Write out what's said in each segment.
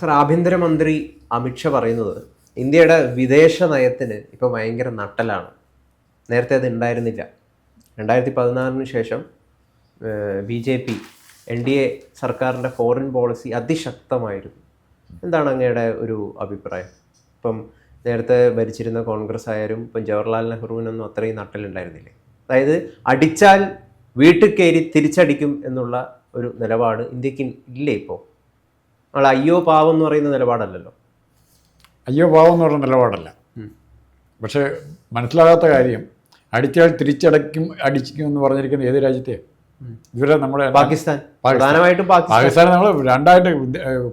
Sir ആഭ്യന്തരമന്ത്രി അമിത്ഷാ പറയുന്നത് ഇന്ത്യയുടെ വിദേശ നയത്തിന് ഇപ്പോൾ ഭയങ്കര നട്ടലാണ്. നേരത്തെ അത് ഉണ്ടായിരുന്നില്ല. രണ്ടായിരത്തി പതിനാറിന് ശേഷം B J P N D A സർക്കാരിന്റെ ഫോറിൻ പോളിസി അതിശക്തമായിരുന്നു. എന്താണ് അങ്ങയുടെ ഒരു അഭിപ്രായം? ഇപ്പം നേരത്തെ ഭരിച്ചിരുന്ന കോൺഗ്രസ് ആയാലും ഇപ്പം ജവഹർലാൽ നെഹ്റുവിനൊന്നും അത്രയും നട്ടലുണ്ടായിരുന്നില്ലേ? അതായത് അടിച്ചാൽ വീട്ടിൽ കയറി തിരിച്ചടിക്കും എന്നുള്ള ഒരു നിലപാട് ഇന്ത്യയ്ക്ക് ഇല്ലേ ഇപ്പോൾ നമ്മൾ അയ്യോ പാവം എന്ന് പറയുന്ന നിലപാടല്ലല്ലോ. അയ്യോ പാവം എന്ന് പറയുന്ന നിലപാടല്ല. പക്ഷേ മനസ്സിലാകാത്ത കാര്യം അടിച്ചാൽ തിരിച്ചടയ്ക്കും അടിക്കും എന്ന് പറഞ്ഞിരിക്കുന്ന ഏത് രാജ്യത്തെ? ഇവരെ നമ്മുടെ പാകിസ്ഥാൻ. പ്രധാനമായിട്ടും പാകിസ്ഥാൻ. നമ്മൾ രണ്ടായിട്ട്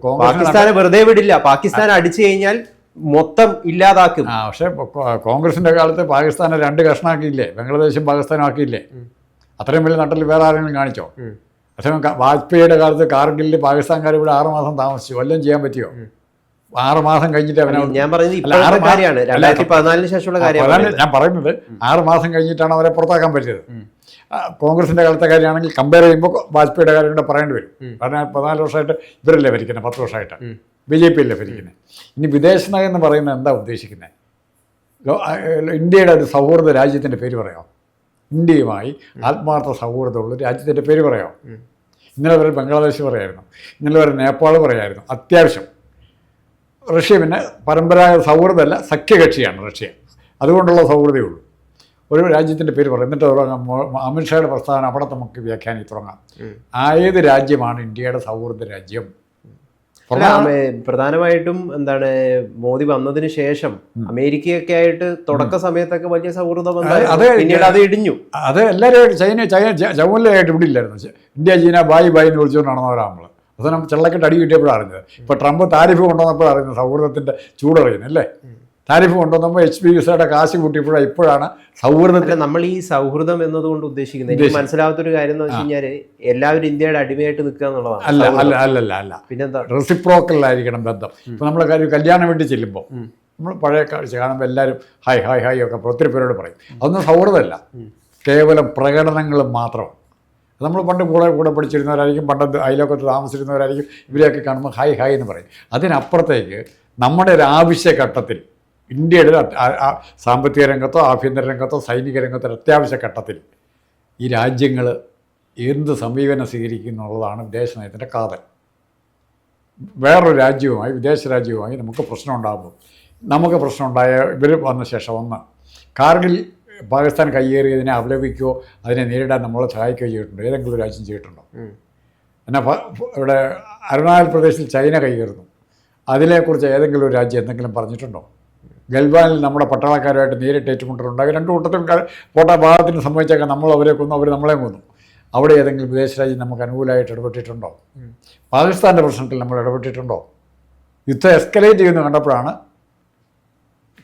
കോൺഗ്രസ് പാകിസ്ഥാനെ വെറുതെ വിടില്ല. പാകിസ്ഥാൻ അടിച്ചു കഴിഞ്ഞാൽ മൊത്തം ഇല്ലാതാക്കും. ആ പക്ഷേ കോൺഗ്രസിന്റെ കാലത്ത് പാകിസ്ഥാനെ രണ്ട് കഷ്ണാക്കിയില്ലേ? ബംഗ്ലാദേശും പാകിസ്ഥാനും ആക്കിയില്ലേ? അത്രയും വലിയ നട്ടിൽ വേറെ ആരെങ്കിലും കാണിച്ചോ. അതേസമയം വാജ്പേയിയുടെ കാലത്ത് കാർഗിലിൽ പാകിസ്ഥാൻകാർ ഇവിടെ ആറുമാസം താമസിച്ചു. വല്ലതും ചെയ്യാൻ പറ്റിയോ? ആറുമാസം കഴിഞ്ഞിട്ട് അവനെ ഞാൻ പറയുന്നത് ശേഷമുള്ള കാര്യമാണ്. ഞാൻ പറയുന്നത് ആറുമാസം കഴിഞ്ഞിട്ടാണ് അവരെ പുറത്താക്കാൻ പറ്റിയത്. കോൺഗ്രസിന്റെ കാലത്തെ കാര്യമാണെങ്കിൽ കമ്പയർ ചെയ്യുമ്പോൾ വാജ്പേയിയുടെ കാര്യം കൂടെ പറയേണ്ടി വരും. കാരണം പതിനാല് വർഷമായിട്ട് ഇവരല്ലേ ഭരിക്കുന്നത്? പത്ത് വർഷമായിട്ട്. ബി ജെ പി അല്ലേ ഭരിക്കുന്നത്? ഇനി വിദേശ നയം എന്ന് പറയുന്നത് എന്താ ഉദ്ദേശിക്കുന്നത്? ഇന്ത്യയുടെ ഒരു സൗഹൃദ രാജ്യത്തിന്റെ പേര് പറയാം ഇന്ത്യയുമായി ആത്മാർത്ഥ സൗഹൃദമുള്ള രാജ്യത്തിന്റെ പേര് പറയാം. ഇന്നലെ വരെ ബംഗ്ലാദേശ് പറയായിരുന്നു. ഇന്നലെ വരെ നേപ്പാൾ പറയായിരുന്നു. അത്യാവശ്യം. റഷ്യ പിന്നെ പരമ്പരാഗത സൗഹൃദമല്ല സഖ്യകക്ഷിയാണ് റഷ്യ. അതുകൊണ്ടുള്ള സൗഹൃദമേ ഉള്ളൂ. ഒരു രാജ്യത്തിന്റെ പേര് പറയും. എന്നിട്ട് തുടങ്ങാം. അമിത്ഷായുടെ പ്രസ്ഥാനം അവിടെ നമുക്ക് വ്യാഖ്യാനിച്ച് തുടങ്ങാം. ആയത് ഏത് രാജ്യമാണ് ഇന്ത്യയുടെ സൗഹൃദ രാജ്യം. പ്രധാനമായിട്ടും എന്താണ് മോദി വന്നതിന് ശേഷം അമേരിക്കയൊക്കെ ആയിട്ട് തുടക്ക സമയത്തൊക്കെ വലിയ സൗഹൃദ പിന്നീട് അത് ഇടിഞ്ഞു. അത് എല്ലാവരും ചൈന ചൈന ജ- ജൗവനിലായിട്ട് ഇവിടെ ഇല്ലായിരുന്നു. ഇന്ത്യ ചൈന ബായ് ബായ് എന്ന് വിളിച്ചുകൊണ്ട് നടന്നവരാണ് നമ്മൾ അവസാനം ചെള്ളക്കെട്ട് അടി കിട്ടിയപ്പോഴാണ് അറിഞ്ഞത് ഇപ്പോൾ ട്രംപ് താരിഫ് കൊണ്ടുവന്നപ്പോഴാണ് അറിയുന്നത് സൗഹൃദത്തിന്റെ ചൂടറിയുന്നത് അല്ലേ? താരിഫ് കൊണ്ടുവന്നപ്പോൾ എച്ച് പി വിസയുടെ കാശ് കൂട്ടിയപ്പോഴാണ് ഇപ്പോഴാണ് സൗഹൃദത്തിൽ നമ്മൾ ഈ സൗഹൃദം എന്നതുകൊണ്ട് ഉദ്ദേശിക്കുന്നത്. എനിക്ക് മനസ്സിലാവാത്തൊരു കാര്യം എന്ന് വെച്ച് കഴിഞ്ഞാൽ എല്ലാവരും ഇന്ത്യയുടെ അടിമയായിട്ട് നിൽക്കുക എന്നുള്ളതാണ് അല്ല. അല്ല അല്ലല്ല അല്ല പിന്നെന്താ? റെസിപ്രോക്കലായിരിക്കണം ബന്ധം. ഇപ്പം നമ്മൾ കാര്യം കല്യാണം വേണ്ടി ചെല്ലുമ്പോൾ നമ്മൾ പഴയ കാഴ്ച കാണുമ്പോൾ എല്ലാവരും ഹായ് ഹായ് ഹായ് ഒക്കെ ഒത്തിരി പേരോട് പറയും. അതൊന്നും സൗഹൃദമല്ല. കേവലം പ്രകടനങ്ങൾ മാത്രം. നമ്മൾ പണ്ട് കൂടെ കൂടെ പഠിച്ചിരുന്നവരായിരിക്കും പണ്ട് അയലോക്കത്ത് താമസിച്ചിരുന്നവരായിരിക്കും ഇവരെയൊക്കെ കാണുമ്പോൾ ഹായ് ഹായ് എന്ന് പറയും. അതിനപ്പുറത്തേക്ക് നമ്മുടെ ഒരു ആവശ്യഘട്ടത്തിൽ ഇന്ത്യയുടെ സാമ്പത്തിക രംഗത്തോ ആഭ്യന്തര രംഗത്തോ സൈനിക രംഗത്തോ അത്യാവശ്യ ഘട്ടത്തിൽ ഈ രാജ്യങ്ങൾ എന്ത് സമീപനം സ്വീകരിക്കും എന്നുള്ളതാണ് വിദേശ നയത്തിന്റെ കാതൽ. വേറൊരു രാജ്യവുമായി വിദേശ രാജ്യവുമായി നമുക്ക് പ്രശ്നം ഉണ്ടാകുമ്പോൾ നമുക്ക് പ്രശ്നം ഉണ്ടായ ഇവർ വന്ന ശേഷം ഒന്ന് കാർഗിൽ പാകിസ്ഥാൻ കയ്യേറിയതിനെ അപലപിക്കുകയോ അതിനെ നേരിടാൻ നമ്മളെ സഹായിക്കുകയോ ചെയ്തിട്ടുണ്ടോ? ഏതെങ്കിലും ഒരു രാജ്യം ചെയ്തിട്ടുണ്ടോ. എന്നാൽ ഇവിടെ അരുണാചൽ പ്രദേശിൽ ചൈന കയ്യേറുന്നു. അതിനെക്കുറിച്ച് ഏതെങ്കിലും ഒരു രാജ്യം എന്തെങ്കിലും പറഞ്ഞിട്ടുണ്ടോ? ഗൽവാനിൽ നമ്മുടെ പട്ടാളക്കാരുമായിട്ട് നേരിട്ട് ഏറ്റുമുട്ടലുണ്ടായി രണ്ട് കൂട്ടത്തിലും പോട്ട ഭാഗത്തിന് സംഭവിച്ചേക്കാം നമ്മൾ അവരെ കൊന്നു അവർ നമ്മളെ കൊന്നു. അവിടെ ഏതെങ്കിലും വിദേശ രാജ്യം നമുക്ക് അനുകൂലമായിട്ട് ഇടപെട്ടിട്ടുണ്ടോ? പാകിസ്ഥാന്റെ പ്രശ്നത്തിൽ നമ്മൾ ഇടപെട്ടിട്ടുണ്ടോ? യുദ്ധം എസ്കലേറ്റ് ചെയ്യുന്നു കണ്ടപ്പോഴാണ്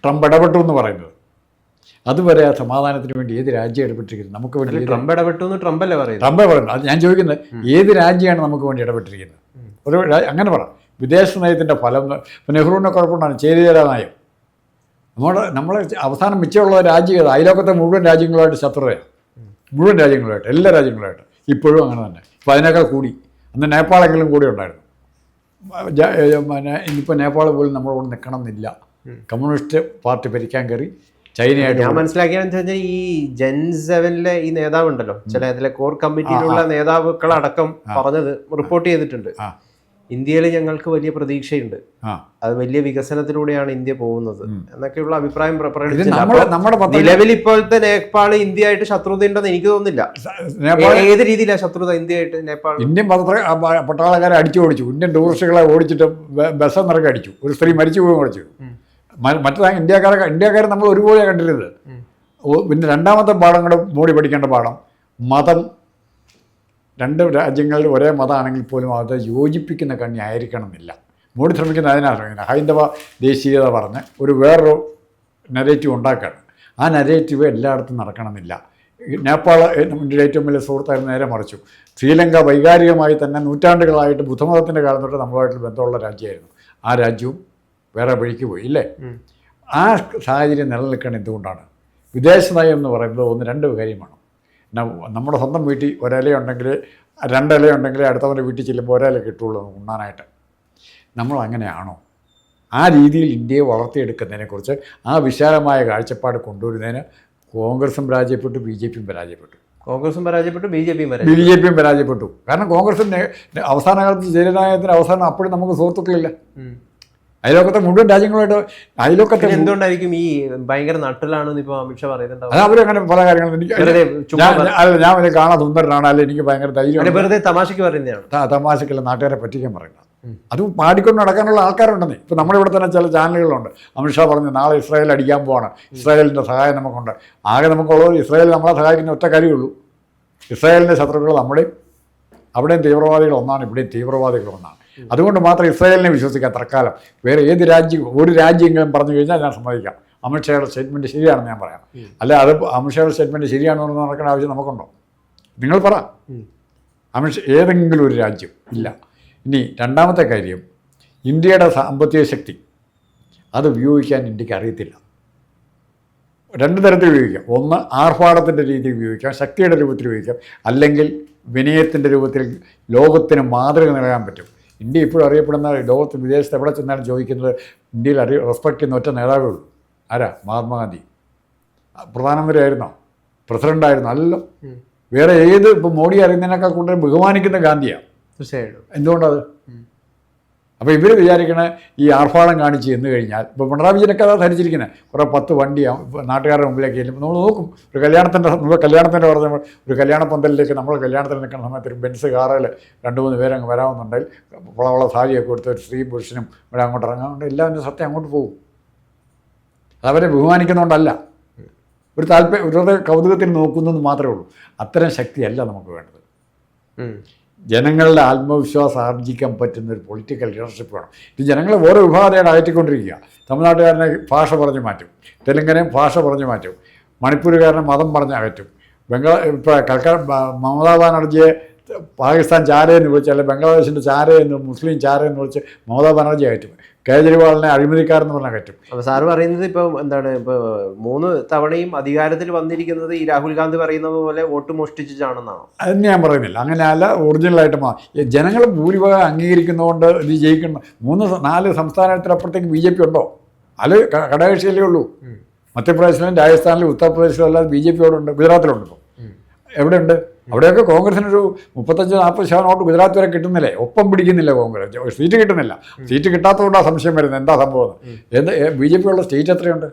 ട്രംപ് ഇടപെട്ടു എന്ന് പറയുന്നത്. അതുവരെ ആ സമാധാനത്തിന് വേണ്ടി ഏത് രാജ്യം ഇടപെട്ടിരിക്കുന്നത് നമുക്ക് വേണ്ടി ട്രംപ് ഇടപെട്ടു എന്ന് ട്രംപ് അല്ലേ പറയുന്നത്? ട്രംപേ പറയുന്നത്. അത് ഞാൻ ചോദിക്കുന്നത് ഏത് രാജ്യമാണ് നമുക്ക് വേണ്ടി ഇടപെട്ടിരിക്കുന്നത്? ഒരു അങ്ങനെ പറ. വിദേശ നയത്തിന്റെ ഫലം നെഹ്റുവിനെ കുഴപ്പമുണ്ടാണ്. ചേരിചേരാ നയം. നമ്മുടെ നമ്മൾ അവസാനം മിച്ചമുള്ള രാജ്യം ഏതാ? അയലോക്കത്തെ മുഴുവൻ രാജ്യങ്ങളുമായിട്ട് ശത്രുതയാണ്. മുഴുവൻ രാജ്യങ്ങളുമായിട്ട് എല്ലാ രാജ്യങ്ങളുമായിട്ട് ഇപ്പോഴും അങ്ങനെ തന്നെ. ഇപ്പം അതിനേക്കാൾ കൂടി. അന്ന് നേപ്പാളെങ്കിലും കൂടി ഉണ്ടായിരുന്നു. പിന്നെ ഇനിയിപ്പോൾ നേപ്പാൾ പോലും നമ്മളോട് നിൽക്കണം എന്നില്ല കമ്മ്യൂണിസ്റ്റ് പാർട്ടി ഭരിക്കാൻ കയറി ചൈനയായിട്ട് ഞാൻ മനസ്സിലാക്കിയെന്ന് വെച്ചാൽ ഈ ജെൻ സെവനിലെ ഈ നേതാവ് ഉണ്ടല്ലോ ചില ഇതിലെ കോർ കമ്മിറ്റിയിലുള്ള നേതാവുകളടക്കം പറഞ്ഞത് റിപ്പോർട്ട് ചെയ്തിട്ടുണ്ട്. ഇന്ത്യയിൽ ഞങ്ങൾക്ക് വലിയ പ്രതീക്ഷയുണ്ട്. അത് വലിയ വികസനത്തിലൂടെയാണ് ഇന്ത്യ പോകുന്നത്. എന്നൊക്കെയുള്ള അഭിപ്രായം പ്രകടിപ്പിച്ചിട്ടുണ്ട്. നിലവിൽ ഇപ്പോഴത്തെ നേപ്പാൾ ഇന്ത്യയായിട്ട് ശത്രുത ഉണ്ടെന്ന് എനിക്ക് തോന്നുന്നില്ല. ഏത് രീതിയിലാണ് ശത്രുത ഇന്ത്യയായിട്ട് നേപ്പാൾ? ഇന്ത്യൻ പത്ര പട്ടാളക്കാരെ അടിച്ചു ഓടിച്ചു ഇന്ത്യൻ ടൂറിസ്റ്റുകളെ ഓടിച്ചിട്ട് ബസ് നിറക്കെ അടിച്ചു. ഒരു സ്ത്രീ മരിച്ചു പോയി ഓടിച്ചു മറ്റേ ഇന്ത്യക്കാരെ ഇന്ത്യക്കാരെ നമ്മൾ ഒരുപോലെ കണ്ടിരുന്നത്. പിന്നെ രണ്ടാമത്തെ പാഠം കൂടെ മോടി പഠിക്കേണ്ട പാഠം. മതം രണ്ട് രാജ്യങ്ങളിൽ ഒരേ മതമാണെങ്കിൽ പോലും അത് യോജിപ്പിക്കുന്ന കണ്ണി ആയിരിക്കണമെന്നില്ല. മോഡി ശ്രമിക്കുന്ന അതിനാണ് ശ്രമിക്കുന്നത്. ഹൈന്ദവ ദേശീയത പറഞ്ഞ് ഒരു വേറൊരു നെറേറ്റീവ് ഉണ്ടാക്കുകയാണ് ആ നെറേറ്റീവ് എല്ലായിടത്തും നടക്കണമെന്നില്ല. നേപ്പാൾ ഇന്ത്യയുടെ ഏറ്റവും വലിയ സുഹൃത്തായിരുന്നു നേരെ മറിച്ചു. ശ്രീലങ്ക വൈകാരികമായി തന്നെ നൂറ്റാണ്ടുകളായിട്ട് ബുദ്ധമതത്തിന്റെ കാലം തൊട്ട് നമ്മളുമായിട്ട് ബന്ധമുള്ള രാജ്യമായിരുന്നു. ആ രാജ്യവും വേറെ വഴിക്ക് പോയി ഇല്ലേ? ആ സാഹചര്യം നിലനിൽക്കണം എന്തുകൊണ്ടാണ്? വിദേശ നയം എന്ന് പറയുന്നത് ഒന്ന് രണ്ട് കാര്യമാണ്. നമ്മുടെ സ്വന്തം വീട്ടിൽ ഒരലയുണ്ടെങ്കിൽ രണ്ടിലയുണ്ടെങ്കിൽ അടുത്തവന്റെ വീട്ടിൽ ചെല്ലുമ്പോൾ ഒരില കിട്ടുള്ളൂ ഉണ്ണാനായിട്ട്. നമ്മൾ അങ്ങനെയാണോ? ആ രീതിയിൽ ഇന്ത്യയെ വളർത്തിയെടുക്കുന്നതിനെക്കുറിച്ച് ആ വിശാലമായ കാഴ്ചപ്പാട് കൊണ്ടുവരുന്നതിന് കോൺഗ്രസും പരാജയപ്പെട്ടു ബി ജെ പിയും പരാജയപ്പെട്ടു. കോൺഗ്രസും പരാജയപ്പെട്ടു ബി ജെ പിയും ബി ജെ പിയും പരാജയപ്പെട്ടു. കാരണം കോൺഗ്രസിന്റെ അവസാന കാലത്ത് ജനനായകത്തിന് അവസാനം അപ്പോഴും നമുക്ക് സുഹൃത്തുക്കളില്ല. അയലോക്കത്തെ മുഴുവൻ രാജ്യങ്ങളുമായിട്ട് അയലോക്കത്തെ എന്തുകൊണ്ടായിരിക്കും ഈ ഭയങ്കര നട്ടലാണെന്ന് ഇപ്പൊ അമിത്ഷാ പറയുന്നുണ്ടാവും അത് അവരങ്ങനെ പല കാര്യങ്ങളും എനിക്ക് അല്ല ഞാൻ വലിയ കാണാൻ സുന്ദരനാണ്. അല്ല എനിക്ക് ഭയങ്കര ധൈര്യം വെറുതെ തമാശയ്ക്ക് പറയുന്നതാണ് തമാശക്കല്ല നാട്ടുകാരെ പറ്റിക്കാൻ പറയുന്നത് അത് പാടിക്കൊണ്ട് നടക്കാനുള്ള ആൾക്കാരുണ്ടെന്നേ. ഇപ്പം നമ്മുടെ ഇവിടെ തന്നെ ചില ചാനലുകളുണ്ട്. അമിത്ഷാ പറഞ്ഞു നാളെ ഇസ്രായേൽ അടിക്കാൻ പോവാണ്. ഇസ്രായേലിന്റെ സഹായം നമുക്കുണ്ട്. ആകെ നമുക്കുള്ളത് ഇസ്രായേൽ നമ്മളെ സഹായിക്കുന്ന ഒറ്റ കാര്യമുള്ളൂ. ഇസ്രായേലിന്റെ ശത്രുക്കൾ നമ്മുടെയും അവിടെയും തീവ്രവാദികൾ ഒന്നാണ് ഇവിടെയും തീവ്രവാദികൾ ഒന്നാണ്. അതുകൊണ്ട് മാത്രം ഇസ്രായേലിനെ വിശ്വസിക്കാം തൽക്കാലം. വേറെ ഏത് രാജ്യം ഒരു രാജ്യങ്ങളും പറഞ്ഞു കഴിഞ്ഞാൽ ഞാൻ സമ്മതിക്കാം. അമിത്ഷായുടെ സ്റ്റേറ്റ്മെന്റ് ശരിയാണെന്ന് ഞാൻ പറയാം. അല്ല അത് അമിത്ഷായുടെ സ്റ്റേറ്റ്മെന്റ് ശരിയാണോ എന്ന് നടക്കേണ്ട ആവശ്യം നമുക്കുണ്ടോ? നിങ്ങൾ പറ. അമിത്ഷാ ഏതെങ്കിലും ഒരു രാജ്യം ഇല്ല. ഇനി രണ്ടാമത്തെ കാര്യം ഇന്ത്യയുടെ സാമ്പത്തിക ശക്തി അത് ഉപയോഗിക്കാൻ ഇന്ത്യയ്ക്ക് അറിയത്തില്ല. രണ്ട് തരത്തിൽ ഉപയോഗിക്കാം. ഒന്ന് ആർഭാടത്തിന്റെ രീതിയിൽ ഉപയോഗിക്കാം ശക്തിയുടെ രൂപത്തിൽ ഉപയോഗിക്കാം. അല്ലെങ്കിൽ വിനയത്തിന്റെ രൂപത്തിൽ ലോകത്തിന് മാതൃക നൽകാൻ പറ്റും. ഇന്ത്യ ഇപ്പോഴും അറിയപ്പെടുന്ന ലോകത്ത് വിദേശത്ത് എവിടെ ചെന്നാലും ചോദിക്കുന്നത് ഇന്ത്യയിൽ അറിയ റെസ്പെക്ട് ചെയ്യുന്ന ഒറ്റ നേതാവേ ഉള്ളൂ ആരാ? മഹാത്മാഗാന്ധി. പ്രധാനമന്ത്രി ആയിരുന്നോ പ്രസിഡന്റ് ആയിരുന്നു അല്ലല്ലോ വേറെ ഏത് ഇപ്പോൾ മോഡി അറിയുന്നതിനേക്കാൾ കൂടുതൽ ബഹുമാനിക്കുന്ന ഗാന്ധിയാണ് തീർച്ചയായിട്ടും. എന്തുകൊണ്ടത്? അപ്പോൾ ഇവർ വിചാരിക്കണേ ഈ ആർഭാടം കാണിച്ച് ചെന്ന് കഴിഞ്ഞാൽ ഇപ്പോൾ പിണറായി വിജയനൊക്കെ അതാ ധരിച്ചിരിക്കുന്നത് കുറേ പത്ത് വണ്ടി നാട്ടുകാരുടെ മുമ്പിലേക്ക് ചെല്ലുമ്പോൾ നമ്മൾ നോക്കും. ഒരു കല്യാണത്തിന്റെ നമ്മൾ കല്യാണത്തിന്റെ പറഞ്ഞ ഒരു കല്യാണ പന്തലിലേക്ക് നമ്മൾ കല്യാണത്തിന് നിൽക്കുന്ന സമയത്ത് ഒരു ബെൻസ് കാറിൽ രണ്ട് മൂന്ന് പേരങ്ങ് വരാമെന്നുണ്ടെങ്കിൽ വളവള സാരിയൊക്കെ കൊടുത്ത് ഒരു സ്ത്രീ പുരുഷനും ഇവിടെ അങ്ങോട്ട് ഇറങ്ങാറുണ്ട് എല്ലാവരും സത്യം അങ്ങോട്ട് പോകും. അതവരെ ബഹുമാനിക്കുന്നതുകൊണ്ടല്ല ഒരു താല്പര്യം ഒരു കൗതുകത്തിന് നോക്കുന്നതെന്ന് മാത്രമേ ഉള്ളൂ. അത്തരം ശക്തിയല്ല നമുക്ക് വേണ്ടത്. ജനങ്ങളുടെ ആത്മവിശ്വാസം ആർജിക്കാൻ പറ്റുന്ന ഒരു പൊളിറ്റിക്കൽ ലീഡർഷിപ്പ് വേണം. ഇത് ജനങ്ങൾ ഓരോ വിഭാഗത്തെയാണ് അയറ്റിക്കൊണ്ടിരിക്കുക. തമിഴ്നാട്ടുകാരനെ ഭാഷ പറഞ്ഞ് മാറ്റും. തെലുങ്കനെ ഭാഷ പറഞ്ഞ് മാറ്റും. മണിപ്പൂരുകാരനെ മതം പറഞ്ഞ് അകറ്റും. ബംഗാ ഇപ്പോൾ കൽക്ക മമതാ ബാനർജിയെ പാകിസ്ഥാൻ ചാരയെന്ന് വിളിച്ച് അല്ലെങ്കിൽ ബംഗ്ലാദേശിന്റെ ചാരയെന്ന് മുസ്ലിം ചാരയെന്ന് വിളിച്ച് മമതാ ബാനർജി അകറ്റും കേജ്രിവാളിനെ അഴിമതിക്കാരെന്ന് പറഞ്ഞാൽ കറ്റും. അപ്പൊ സാർ പറയുന്നത് ഇപ്പൊ എന്താണ് ഇപ്പൊ മൂന്ന് തവണയും അധികാരത്തിൽ വന്നിരിക്കുന്നത് ഈ രാഹുൽ ഗാന്ധി പറയുന്നത് പോലെ വോട്ട് മോഷ്ടിച്ചിട്ടാണെന്നാണോ? അത് ഞാൻ പറയുന്നില്ല. അങ്ങനെയല്ല ഒറിജിനലായിട്ട് മാറും ജനങ്ങൾ ഭൂരിഭാഗം അംഗീകരിക്കുന്നതുകൊണ്ട് ഇത് ജയിക്കുന്ന. മൂന്ന് നാല് സംസ്ഥാനത്തിനപ്പുറത്തേക്ക് ബി ജെ പി ഉണ്ടോ? അല്ല കടകക്ഷിയിലേ ഘടകകക്ഷിയല്ലേ ഉള്ളൂ. മധ്യപ്രദേശിലും രാജസ്ഥാനിലും ഉത്തർപ്രദേശിലും അല്ലാതെ ബി ജെ പി അവിടെ ഉണ്ട്. ഗുജറാത്തിലുണ്ട് ഇപ്പോൾ എവിടെയുണ്ട്? അവിടെയൊക്കെ കോൺഗ്രസിനൊരു മുപ്പത്തഞ്ച് നാൽപ്പത് ശതമാനം വോട്ട് ഗുജറാത്ത് വരെ കിട്ടുന്നില്ലേ? ഒപ്പം പിടിക്കുന്നില്ല കോൺഗ്രസ്. സീറ്റ് കിട്ടുന്നില്ല. സീറ്റ് കിട്ടാത്തതുകൊണ്ടാണ് സംശയം വരുന്നത്. എന്താ സംഭവം എന്ത് ബി ജെ പി ഉള്ള സ്റ്റേറ്റ് എത്രയുണ്ട്?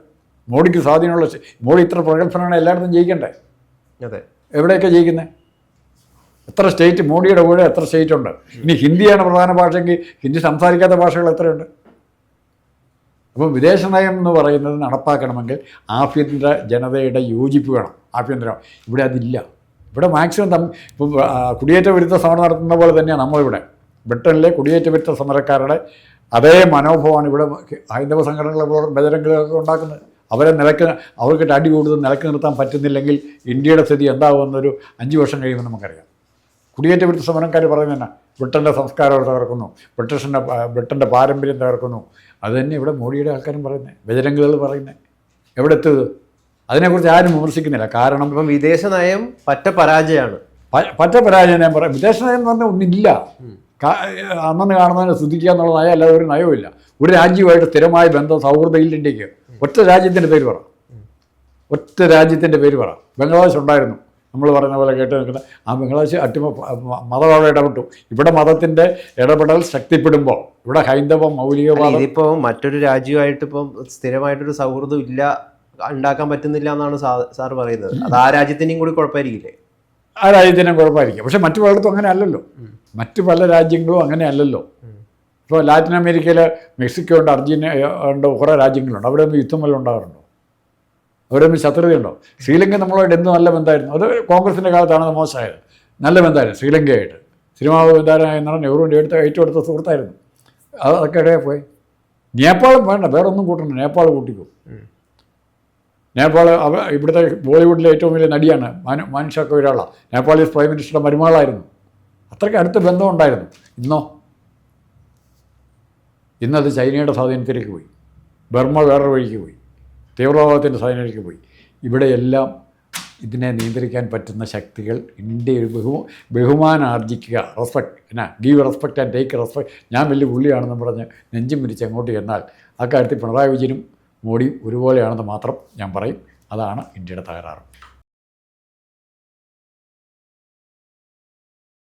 മോഡിക്ക് സ്വാധീനമുള്ള മോഡി ഇത്ര പ്രഗത്ഭനാണ് എല്ലായിടത്തും ജയിക്കണ്ടേ? അതെ. എവിടെയൊക്കെ ജയിക്കുന്നത് എത്ര സ്റ്റേറ്റ് മോഡിയുടെ കൂടെ എത്ര സ്റ്റേറ്റ് ഉണ്ട്? ഇനി ഹിന്ദിയാണ് പ്രധാന ഭാഷയെങ്കിൽ ഹിന്ദി സംസാരിക്കാത്ത ഭാഷകൾ എത്രയുണ്ട്? അപ്പം വിദേശ നയം എന്ന് പറയുന്നത് നടപ്പാക്കണമെങ്കിൽ ആഭ്യന്തര ജനതയുടെ യോജിപ്പ് വേണം. ആഭ്യന്തരം ഇവിടെ അതില്ല. ഇവിടെ മാക്സിമം തം കുടിയേറ്റ വിരുദ്ധ സമരം നടത്തുന്ന പോലെ തന്നെയാണ് നമ്മളിവിടെ. ബ്രിട്ടനിലെ കുടിയേറ്റ വിരുദ്ധ സമരക്കാരുടെ അതേ മനോഭാവമാണ് ഇവിടെ ഹൈന്ദവ സംഘടനകളെ ബദരങ്ങളൊക്കെ ഉണ്ടാക്കുന്നത്. അവരെ നിലയ്ക്ക് അവർക്ക് അടി കൂടുതൽ നിലയ്ക്ക് നിർത്താൻ പറ്റുന്നില്ലെങ്കിൽ ഇന്ത്യയുടെ സ്ഥിതി എന്താകുമെന്നൊരു അഞ്ച് വർഷം കഴിയുമ്പോൾ നമുക്കറിയാം. കുടിയേറ്റ വിരുദ്ധ സമരക്കാർ പറയുന്നത് തന്നെ ബ്രിട്ടന്റെ സംസ്കാരം തകർക്കുന്നു. ബ്രിട്ടീഷിന്റെ ബ്രിട്ടന്റെ പാരമ്പര്യം തകർക്കുന്നു. അതുതന്നെ ഇവിടെ മോഡിയുടെ ആൾക്കാരും പറയുന്നത് ബജരംഗികൾ പറയുന്നത് എവിടെ എത്തുന്നത് അതിനെക്കുറിച്ച് ആരും വിമർശിക്കുന്നില്ല. കാരണം ഇപ്പം വിദേശ നയം പറ്റ പരാജയമാണ് പറ്റ പരാജയം ഞാൻ പറയാം. വിദേശ നയം എന്ന് പറഞ്ഞാൽ ഒന്നില്ല. അന്നു കാണുന്നതിനെ സ്തുതിക്കുക എന്നുള്ള നയം അല്ലാതെ ഒരു നയവുമില്ല. ഒരു രാജ്യവുമായിട്ട് സ്ഥിരമായ ബന്ധം സൗഹൃദം ഇല്ലെങ്കിൽ ഒറ്റ രാജ്യത്തിന്റെ പേര് പറ. ഒറ്റ രാജ്യത്തിന്റെ പേര് പറ. ബംഗ്ലാദേശ് ഉണ്ടായിരുന്നു. നമ്മൾ പറയുന്ന പോലെ കേട്ട് നിൽക്കുന്ന ആ ബംഗ്ലാദേശ് അട്ടിമ മതം അവിടെ ഇടപെട്ടു ഇവിടെ മതത്തിന്റെ ഇടപെടൽ ശക്തിപ്പെടുമ്പോൾ ഇവിടെ ഹൈന്ദവം മൗലികവാദം ഇപ്പോൾ മറ്റൊരു രാജ്യമായിട്ട് ഇപ്പം സ്ഥിരമായിട്ടൊരു സൗഹൃദം ഇല്ല ഉണ്ടാക്കാൻ പറ്റുന്നില്ല എന്നാണ് സാർ പറയുന്നത്. അത് ആ രാജ്യത്തിനെയും കൂടി കുഴപ്പമായിരിക്കില്ലേ? ആ രാജ്യത്തിനും കുഴപ്പമായിരിക്കും. പക്ഷെ മറ്റു പലയിടത്തും അങ്ങനെ അല്ലല്ലോ മറ്റു പല രാജ്യങ്ങളും അങ്ങനെ അല്ലല്ലോ ഇപ്പോൾ ലാറ്റിൻ അമേരിക്കയിൽ മെക്സിക്കോ ഉണ്ട് അർജന്റീന ഉണ്ട് കുറേ രാജ്യങ്ങളുണ്ട്. അവിടെ ഒന്നും യുദ്ധം വല്ലതും ഉണ്ടാകാറുണ്ടോ അവിടെ ഒന്നും ശത്രുതയുണ്ടോ? ശ്രീലങ്ക നമ്മളോട് എന്ത് നല്ല ബന്ധമായിരുന്നു? അത് കോൺഗ്രസിന്റെ കാലത്താണ് അത് മോശമായത്. നല്ല ബന്ധമായിരുന്നു ശ്രീലങ്കയായിട്ട്. സിനിമാ ബന്ധമായിരുന്ന നടന്ന നെഹ്റുവിന്റെ എടുത്ത് ഏറ്റവും അടുത്ത സുഹൃത്തായിരുന്നു. അത് അതൊക്കെ ഇടയിൽ പോയി? നേപ്പാളും വേണ്ട വേറെ ഒന്നും കൂട്ടണ്ട. നേപ്പാൾ കൂട്ടിക്കും. നേപ്പാൾ ഇവിടുത്തെ ബോളിവുഡിലെ ഏറ്റവും വലിയ നടിയാണ് മാനു മനുഷ്യ കൊയ്രാള നേപ്പാളീസ് പ്രൈം മിനിസ്റ്ററുടെ മരുമകളായിരുന്നു. അത്രയ്ക്ക് അടുത്ത ബന്ധമുണ്ടായിരുന്നു. ഇന്നോ? ഇന്നത് ചൈനയുടെ സ്വാധീനത്തിലേക്ക് പോയി. ബർമ്മ വേറൊരു വഴിക്ക് പോയി. തീവ്രവാദത്തിന്റെ സ്വാധീനത്തിലേക്ക് പോയി. ഇവിടെയെല്ലാം ഇതിനെ നിയന്ത്രിക്കാൻ പറ്റുന്ന ശക്തികൾ ഇന്ത്യയിൽ ബഹു ബഹുമാനം ആർജിക്കുക റെസ്പെക്ട് എന്നാ give respect and take respect ഞാൻ വലിയ പുള്ളിയാണെന്ന് പറഞ്ഞ് നെഞ്ചും പിരിച്ച് അങ്ങോട്ട് ചെന്നാൽ അക്കാര്യത്തിൽ പിണറായി വിജയനും മോഡിയും ഒരുപോലെയാണെന്ന് മാത്രം ഞാൻ പറയും. അതാണ് ഇന്ത്യയുടെ തകരാറ്.